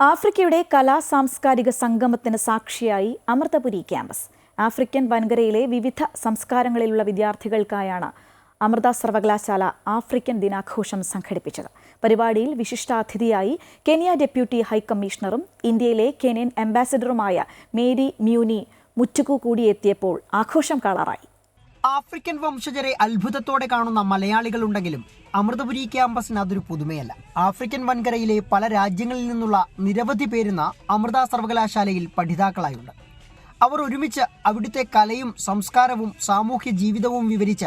ആഫ്രിക്കയുടെ കലാ സാംസ്കാരിക സംഗമത്തിന് സാക്ഷിയായി അമൃതപുരി ക്യാമ്പസ്. ആഫ്രിക്കൻ വൻകരയിലെ വിവിധ സംസ്കാരങ്ങളിലുള്ള വിദ്യാർത്ഥികൾക്കായാണ് അമൃത സർവകലാശാല ആഫ്രിക്കൻ ദിനാഘോഷം സംഘടിപ്പിച്ചത്. പരിപാടിയിൽ വിശിഷ്ടാതിഥിയായി കെനിയ ഡെപ്യൂട്ടി ഹൈക്കമ്മീഷണറും ഇന്ത്യയിലെ കെനിയൻ അംബാസഡറുമായ മേരി മ്യൂനി മുറ്റുകു കൂടിയെത്തിയപ്പോൾ ആഘോഷം കളറായി ആഫ്രിക്കൻ വംശജരെ അത്ഭുതത്തോടെ കാണുന്ന മലയാളികളുണ്ടെങ്കിലും അമൃതപുരി ക്യാമ്പസിന് അതൊരു പുതുമയല്ല. ആഫ്രിക്കൻ വൻകരയിലെ പല രാജ്യങ്ങളിൽ നിന്നുള്ള നിരവധി പേരുന്ന അമൃത സർവകലാശാലയിൽ പഠിതാക്കളായുണ്ട്. അവർ ഒരുമിച്ച് അവിടുത്തെ കലയും സംസ്കാരവും സാമൂഹ്യ ജീവിതവും വിവരിച്ച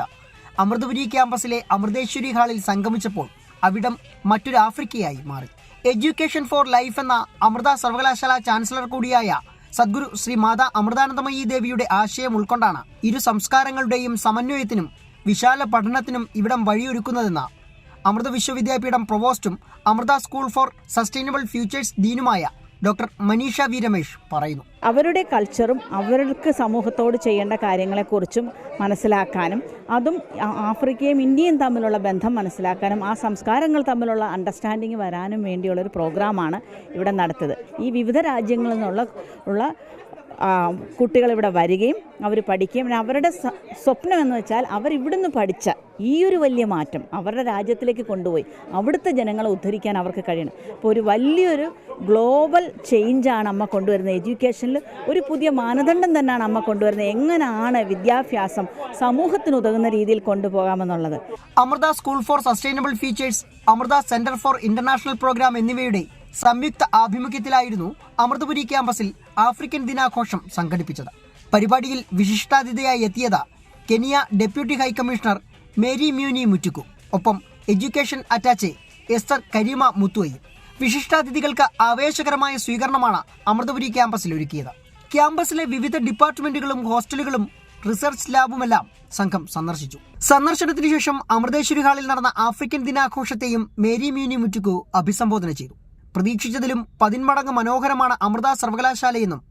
അമൃതപുരി ക്യാമ്പസിലെ അമൃതേശ്വരി ഹാളിൽ സംഗമിച്ചപ്പോൾ അവിടം മറ്റൊരു ആഫ്രിക്കയായി മാറി. എഡ്യൂക്കേഷൻ ഫോർ ലൈഫ് എന്ന അമൃത സർവകലാശാല ചാൻസലർ കൂടിയായ സദ്ഗുരു ശ്രീ മാതാ അമൃതാനന്ദമയി ദേവിയുടെ ആശയം ഉൾക്കൊണ്ടാണ് ഇരു സംസ്കാരങ്ങളുടെയും സമന്വയത്തിനും വിശാല പഠനത്തിനും ഇവിടം വഴിയൊരുക്കുന്നതെന്ന് Amrita Vishwavidyapeetham പ്രൊവോസ്റ്റും Amrita school for sustainable futures ഡീനുമായ doctor Manisha V Ramesh പറയുന്നു. അവരുടെ കൾച്ചറും അവർക്ക് സമൂഹത്തോട് ചെയ്യേണ്ട കാര്യങ്ങളെക്കുറിച്ചും മനസ്സിലാക്കാനും അതും ആഫ്രിക്കയും ഇന്ത്യയും തമ്മിലുള്ള ബന്ധം മനസ്സിലാക്കാനും ആ സംസ്കാരങ്ങൾ തമ്മിലുള്ള അണ്ടർസ്റ്റാൻഡിങ് വരാനും വേണ്ടിയുള്ള ഒരു പ്രോഗ്രാമാണ് ഇവിടെ നടത്തിയത്. ഈ വിവിധ രാജ്യങ്ങളിൽ നിന്നുള്ള ഉള്ള ഇവിടെ വരികയും അവർ പഠിക്കുകയും. അവരുടെ സ്വപ്നം എന്ന് വെച്ചാൽ അവർ ഇവിടുന്ന് പഠിച്ച ഈ ഒരു വലിയ മാറ്റം അവരുടെ രാജ്യത്തിലേക്ക് കൊണ്ടുപോയി. അവിടുത്തെ ജനങ്ങളെ ഉദ്ധരിക്കാൻ അവർക്ക് കഴിയണം. അപ്പോൾ ഒരു വലിയൊരു ഗ്ലോബൽ ചേഞ്ചാണ് അമ്മ കൊണ്ടുവരുന്നത്. എഡ്യൂക്കേഷനിൽ ഒരു പുതിയ മാനദണ്ഡം തന്നെയാണ് അമ്മ കൊണ്ടുവരുന്നത്. എങ്ങനെയാണ് വിദ്യാഭ്യാസം സമൂഹത്തിന് ഉതകുന്ന രീതിയിൽ കൊണ്ടുപോകാമെന്നുള്ളത്. Amrita school for sustainable futures Amrita centre for international programme എന്നിവയുടെ സംയുക്ത ആഭിമുഖ്യത്തിലായിരുന്നു അമൃതപുരി ക്യാമ്പസിൽ ആഫ്രിക്കൻ ദിനാഘോഷം സംഘടിപ്പിച്ചത്. പരിപാടിയിൽ വിശിഷ്ടാതിഥിയായി എത്തിയത് Kenya deputy high commissioner Mary Muni Mutuku. ഒപ്പം എഡ്യൂക്കേഷൻ അറ്റാച്ചെ എസ്തർ കരീമ മുത്തുവയും വിശിഷ്ടാതിഥികൾക്ക് ആവേശകരമായ സ്വീകരണമാണ് അമൃതപുരി ക്യാമ്പസിൽ ഒരുക്കിയത്. ക്യാമ്പസിലെ വിവിധ ഡിപ്പാർട്ട്മെന്റുകളും ഹോസ്റ്റലുകളും റിസർച്ച് ലാബുമെല്ലാം സംഘം സന്ദർശിച്ചു. സന്ദർശനത്തിനു ശേഷം അമൃതേശ്വരി ഹാളിൽ നടന്ന ആഫ്രിക്കൻ ദിനാഘോഷത്തെയും മേരി മ്യൂനി മുറ്റുക്കു അഭിസംബോധന ചെയ്തു. പ്രതീക്ഷിച്ചതിലും പതിന്മടങ്ങ് മനോഹരമാണ് അമൃത സർവകലാശാലയെന്നും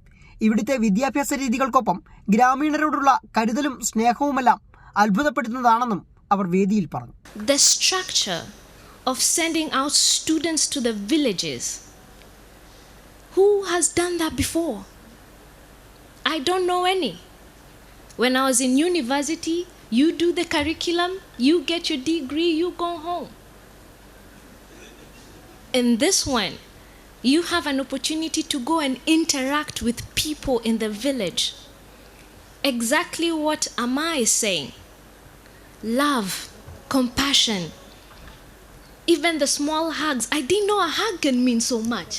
ഇവിടുത്തെ വിദ്യാഭ്യാസ രീതികൾക്കൊപ്പം ഗ്രാമീണരോടുള്ള കരുതലും സ്നേഹവുമെല്ലാം അത്ഭുതപ്പെടുത്തുന്നതാണെന്നും അവർ വേദിയിൽ പറഞ്ഞു. The structure of sending out students to the villages who has done that before I do know any when I was in university you do the curriculum you get you degree you go home In this one, you have an opportunity to go and interact with people in the village. Exactly what Amma is saying love, compassion, even the small hugs. I didn't know a hug can mean so much.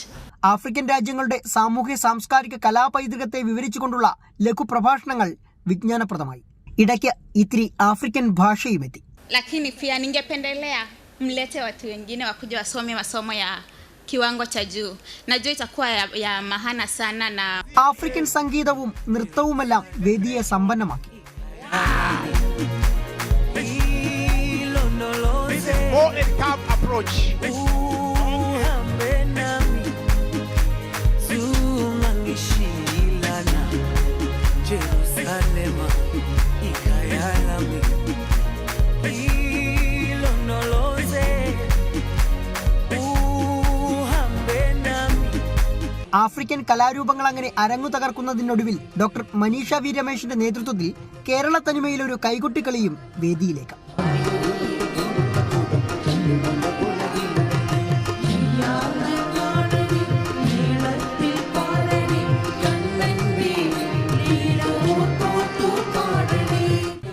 African രാജ്യങ്ങളുടെ സാമൂഹ്യ സാംസ്കാരിക കലാപൈതൃകത്തെ വിവരിച്ചുകൊണ്ടുള്ള ലഘുപ്രഭാഷണങ്ങൾ വിജ്ഞാനപ്രദമായി ഇടയ്ക്ക് ഇത്തിരി African ഭാഷയും എത്തി lakini pia ningependelea mlete watu wengine wakuja wasome masomo ya kiwango cha juu. Najua itakuwa ya, ya mahana sana na African സംഗീതവും നൃത്തവുമെല്ലാം വേദിയെ സമ്പന്നമാക്കി more in calm approach. zungangishilana jerusalema ikayalami African കലാരൂപങ്ങൾ അങ്ങനെ അരങ്ങു തകർക്കുന്നതിനൊടുവിൽ ഡോക്ടർ മനീഷ വി രമേശിന്റെ നേതൃത്വത്തിൽ കേരള തനിമയിലൊരു കൈകൊട്ടിക്കളിയും വേദിയിലേക്ക്.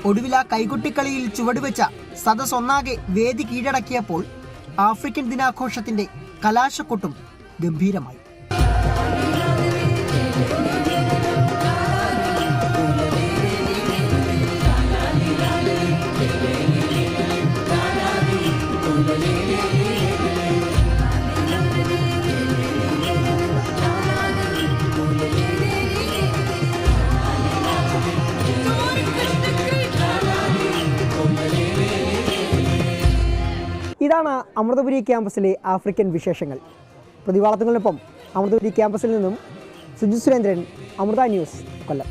ഒടുവിൽ ആ കൈകൊട്ടിക്കളിയിൽ ചുവടുവെച്ച സദസ് ഒന്നാകെ വേദി കീഴടക്കിയപ്പോൾ ആഫ്രിക്കൻ ദിനാഘോഷത്തിന്റെ കലാശക്കൊട്ടും ഗംഭീരമായി. ഇതാണ് അമൃതപുരി ക്യാമ്പസിലെ ആഫ്രിക്കൻ വിശേഷങ്ങൾ. പ്രതിവാളത്തുകളിനൊപ്പം അമൃതപുരി ക്യാമ്പസിൽ നിന്നും സുജിത് സുരേന്ദ്രൻ അമൃത ന്യൂസ് കൊല്ലം.